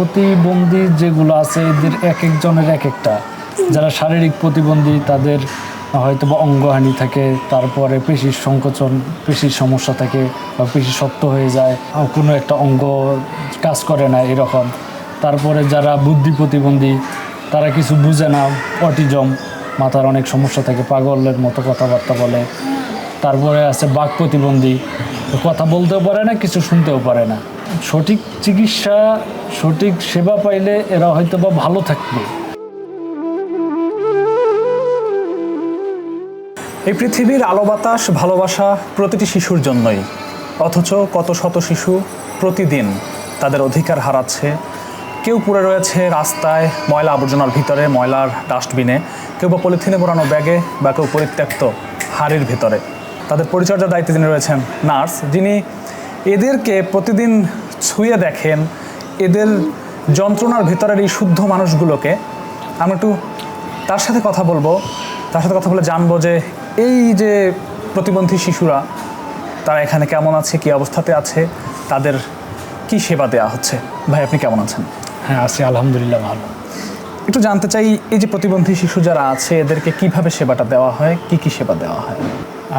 প্রতিবন্ধী যেগুলো আছে, এদের এক একজনের এক একটা যারা শারীরিক প্রতিবন্ধী, তাদের হয়তো বা অঙ্গহানি থাকে, তারপরে পেশির সংকোচন, পেশির সমস্যা থাকে বা পেশি শক্ত হয়ে যায় কোনো একটা অঙ্গ কাজ করে না এরকম। তারপরে যারা বুদ্ধি প্রতিবন্ধী, তারা কিছু বুঝে না, অটিজম, মাথার অনেক সমস্যা থাকে, পাগলের মতো কথাবার্তা বলে। তারপরে আছে বাক প্রতিবন্ধী, কথা বলতেও পারে না, কিছু শুনতেও পারে না। সঠিক চিকিৎসা, সঠিক সেবা পাইলে এরা হয়তো বা ভালো থাকবে। এই পৃথিবীর আলো বাতাস ভালোবাসা প্রতিটি শিশুর জন্যই। অথচ কত শত শিশু প্রতিদিন তাদের অধিকার হারাচ্ছে। কেউ পড়ে রয়েছে রাস্তায় ময়লা আবর্জনার ভিতরে, ময়লার ডাস্টবিনে। কেউ বা পলিথিনে মোড়ানো ব্যাগে বা কেউ পরিত্যক্ত হাড়ির ভিতরে। তাদের পরিচর্যার দায়িত্বে যিনি রয়েছেন নার্স, যিনি এদেরকে প্রতিদিন ছুঁয়ে দেখেন এদের যন্ত্রণার ভেতরের এই শুদ্ধ মানুষগুলোকে আমরা একটু তার সাথে কথা বলব। তার সাথে কথা বলে জানব যে এই যে প্রতিবন্ধী শিশুরা তারা এখানে কেমন আছে কি অবস্থাতে আছে তাদের কি সেবা দেওয়া হচ্ছে? ভাই আপনি কেমন আছেন? হ্যাঁ আছি আলহামদুলিল্লাহ ভালো। একটু জানতে চাই এই যে প্রতিবন্ধী শিশু যারা আছে এদেরকে কীভাবে সেবাটা দেওয়া হয় কি কি সেবা দেওয়া হয়?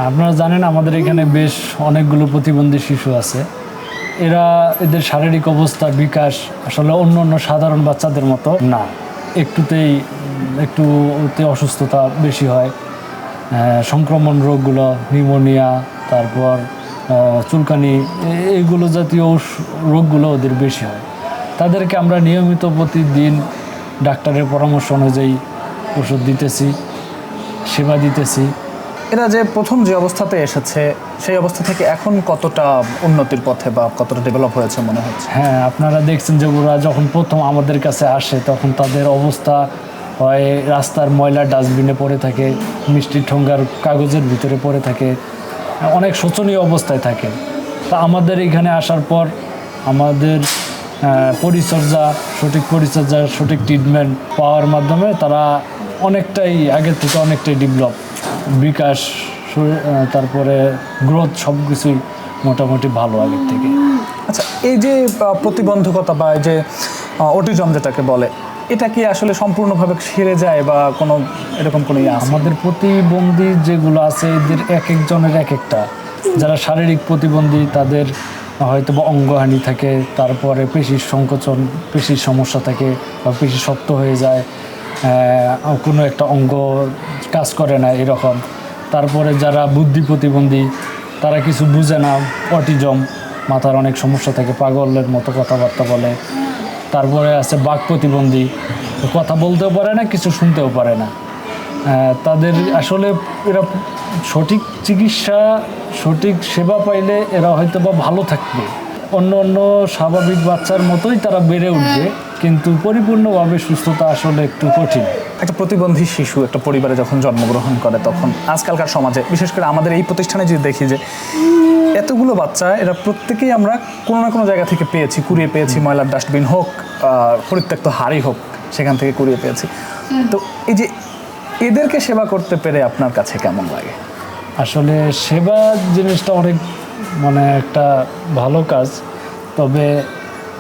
আপনারা জানেন আমাদের এখানে বেশ অনেকগুলো প্রতিবন্ধী শিশু আছে। এরা এদের শারীরিক অবস্থা, বিকাশ আসলে অন্য অন্য সাধারণ বাচ্চাদের মতো না। একটুতেই, একটু অসুস্থতা বেশি হয়। সংক্রমণ রোগগুলো, নিউমোনিয়া, তারপর চুলকানি, এ- এইগুলো জাতীয় রোগগুলো ওদের বেশি হয়। তাদেরকে আমরা নিয়মিত প্রতিদিন ডাক্তারের পরামর্শ অনুযায়ী ওষুধ দিতেছি, সেবা দিতেছি। এরা যে প্রথম যে অবস্থাতে এসেছে, সেই অবস্থা থেকে এখন কতটা উন্নতির পথে বা কতটা ডেভেলপ হয়েছে মনে হচ্ছে? হ্যাঁ আপনারা দেখছেন যে ওরা যখন প্রথম আমাদের কাছে আসে, তখন তাদের অবস্থা হয় রাস্তার ময়লা ডাস্টবিনে পড়ে থাকে, মিষ্টি ঠোঙ্গার কাগজের ভিতরে পড়ে থাকে, অনেক শোচনীয় অবস্থায় থাকে। তা আমাদের এখানে আসার পর আমাদের পরিচর্যা, সঠিক পরিচর্যা, সঠিক ট্রিটমেন্ট পাওয়ার মাধ্যমে তারা অনেকটাই, আগের থেকে অনেকটাই ডেভেলপ বিকাশ তারপরে গ্রোথ সব কিছুই মোটামুটি ভালো আগের থেকে। আচ্ছা এই যে প্রতিবন্ধকতা বা এই যে অটিজম যেটাকে বলে এটা কি আসলে সম্পূর্ণভাবে সেরে যায় বা কোনো এরকম কোনো ইয়ে আমাদের প্রতিবন্ধী যেগুলো আছে এদের এক একজনের এক একটা। যারা শারীরিক প্রতিবন্ধী তাদের হয়তো বা অঙ্গহানি থাকে তারপরে পেশির সংকোচন পেশির সমস্যা থাকে বা পেশি শক্ত হয়ে যায় কোনো একটা অঙ্গ কাজ করে না এরকম। তারপরে যারা বুদ্ধি প্রতিবন্ধী, তারা কিছু বুঝে না, অটিজম, মাথার অনেক সমস্যা থাকে, পাগলের মতো কথাবার্তা বলে। তারপরে আছে বাক প্রতিবন্ধী, কথা বলতেও পারে না, কিছু শুনতেও পারে না। তাদের আসলে এরা সঠিক চিকিৎসা, সঠিক সেবা পাইলে এরা হয়তো বা ভালো থাকবে। অন্য অন্য স্বাভাবিক বাচ্চার মতোই তারা বেড়ে উঠবে। কিন্তু পরিপূর্ণভাবে সুস্থতা আসলে একটু কঠিন। একটা প্রতিবন্ধী শিশু একটা পরিবারে যখন জন্মগ্রহণ করে তখন আজকালকার সমাজে বিশেষ করে আমাদের এই প্রতিষ্ঠানে যদি দেখি যে এতগুলো বাচ্চা এরা প্রত্যেকেই আমরা কোনো না কোনো জায়গা থেকে পেয়েছি কুড়িয়ে পেয়েছি ময়লার ডাস্টবিন হোক পরিত্যক্ত হাড়ি হোক সেখান থেকে কুড়িয়ে পেয়েছি। তো এই যে এদেরকে সেবা করতে পেরে আপনার কাছে কেমন লাগে? আসলে সেবা জিনিসটা অনেক মানে একটা ভালো কাজ তবে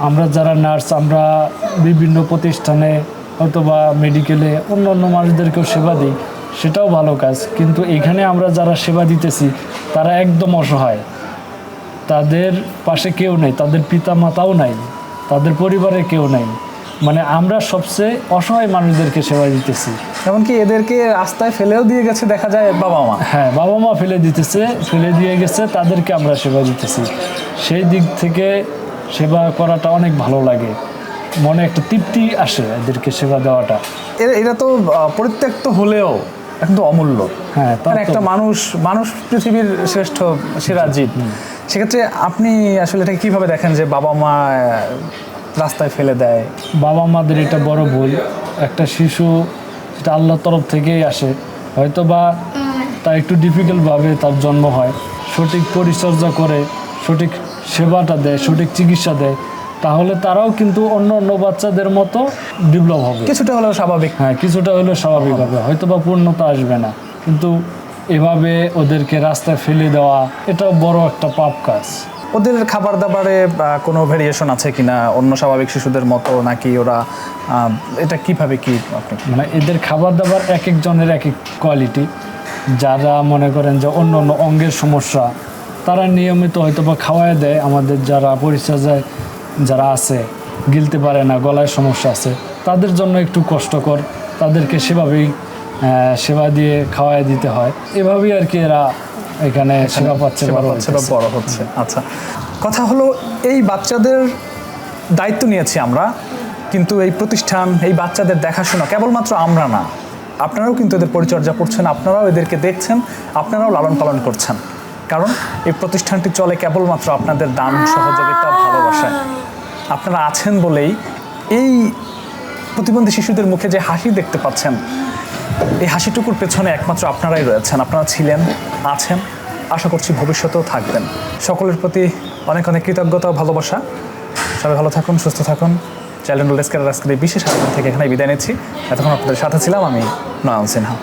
আমরা যারা নার্স আমরা বিভিন্ন প্রতিষ্ঠানে অথবা মেডিকেলে অন্য অন্য মানুষদেরকেও সেবা দিই সেটাও ভালো কাজ। কিন্তু এখানে আমরা যারা সেবা দিতেছি তারা একদম অসহায়। তাদের পাশে কেউ নেই তাদের পিতা মাতাও নাই তাদের পরিবারে কেউ নাই। মানে আমরা সবচেয়ে অসহায় মানুষদেরকে সেবা দিতেছি। এমনকি এদেরকে রাস্তায় ফেলেও দিয়ে গেছে দেখা যায় বাবা মা হ্যাঁ বাবা মা ফেলে দিতেছে ফেলে দিয়ে গেছে তাদেরকে আমরা সেবা দিতেছি। সেই দিক থেকে সেবা করাটা অনেক ভালো লাগে। মনে একটা তৃপ্তি আসে এদেরকে সেবা দেওয়াটা। এরা এরা তো পরিত্যক্ত হলেও কিন্তু অমূল্য। হ্যাঁ তা মানে একটা মানুষ মানুষ পৃথিবীর শ্রেষ্ঠ সেরা জীব সেক্ষেত্রে আপনি আসলে এটাকে কীভাবে দেখেন যে বাবা মা রাস্তায় ফেলে দেয়? বাবা মাদের এটা বড় ভুল। একটা শিশু যেটা আল্লাহর তরফ থেকেই আসে। হয়তো বা তার একটু ডিফিকাল্টভাবে তার জন্ম হয়। সঠিক পরিচর্যা করে সঠিক সেবাটা দেয় সঠিক চিকিৎসা দেয় তাহলে তারাও কিন্তু অন্য অন্য বাচ্চাদের মতো ডেভেলপ হবে। কিছুটা হলেও স্বাভাবিক। হ্যাঁ কিছুটা হলেও স্বাভাবিক হবে। হয়তো বা পূর্ণতা আসবে না। কিন্তু এভাবে ওদেরকে রাস্তায় ফেলে দেওয়া এটাও বড় একটা পাপ কাজ। ওদের খাবার দাবারে কোনো ভেরিয়েশন আছে কিনা? অন্য স্বাভাবিক শিশুদের মতো নাকি ওরা এটা কীভাবে কি মানে এদের খাবার দাবার এক একজনের এক এক কোয়ালিটি যারা মনে করেন যে অন্য অন্য অঙ্গের সমস্যা তারা নিয়মিত হয়তো বা খাওয়ায় দেয়। আমাদের যারা পরিচর্যায় যারা আছে গিলতে পারে না গলায় সমস্যা আছে তাদের জন্য একটু কষ্টকর। তাদেরকে সেভাবেই সেবা দিয়ে খাওয়ায় দিতে হয়। এভাবেই আর কি এরা এখানে সেবা পাচ্ছে বড় পাচ্ছে বা বড় হচ্ছে। আচ্ছা কথা হলো এই বাচ্চাদের দায়িত্ব নিয়েছি আমরা কিন্তু এই প্রতিষ্ঠান এই বাচ্চাদের দেখাশোনা কেবলমাত্র আমরা না আপনারাও কিন্তু এদের পরিচর্যা করছেন আপনারাও এদেরকে দেখছেন আপনারাও লালন পালন করছেন। কারণ এই প্রতিষ্ঠানটি চলে কেবলমাত্র আপনাদের দান, সহযোগিতা ভালোবাসায় আপনারা আছেন বলেই এই প্রতিবন্ধী শিশুদের মুখে যে হাসি দেখতে পাচ্ছেন, এই হাসিটুকুর পেছনে একমাত্র আপনারাই রয়েছেন। আপনারা ছিলেন, আছেন, আশা করছি ভবিষ্যতেও থাকবেন। সকলের প্রতি অনেক অনেক কৃতজ্ঞতা ও ভালোবাসা। সবাই ভালো থাকুন, সুস্থ থাকুন। চ্যালেঞ্জ ডেস্কের আজকের এই বিশেষ আয়োজন থেকে এখানে বিদায় নিচ্ছি। এতক্ষণ আপনাদের সাথে ছিলাম আমি নয়ন সিনহা।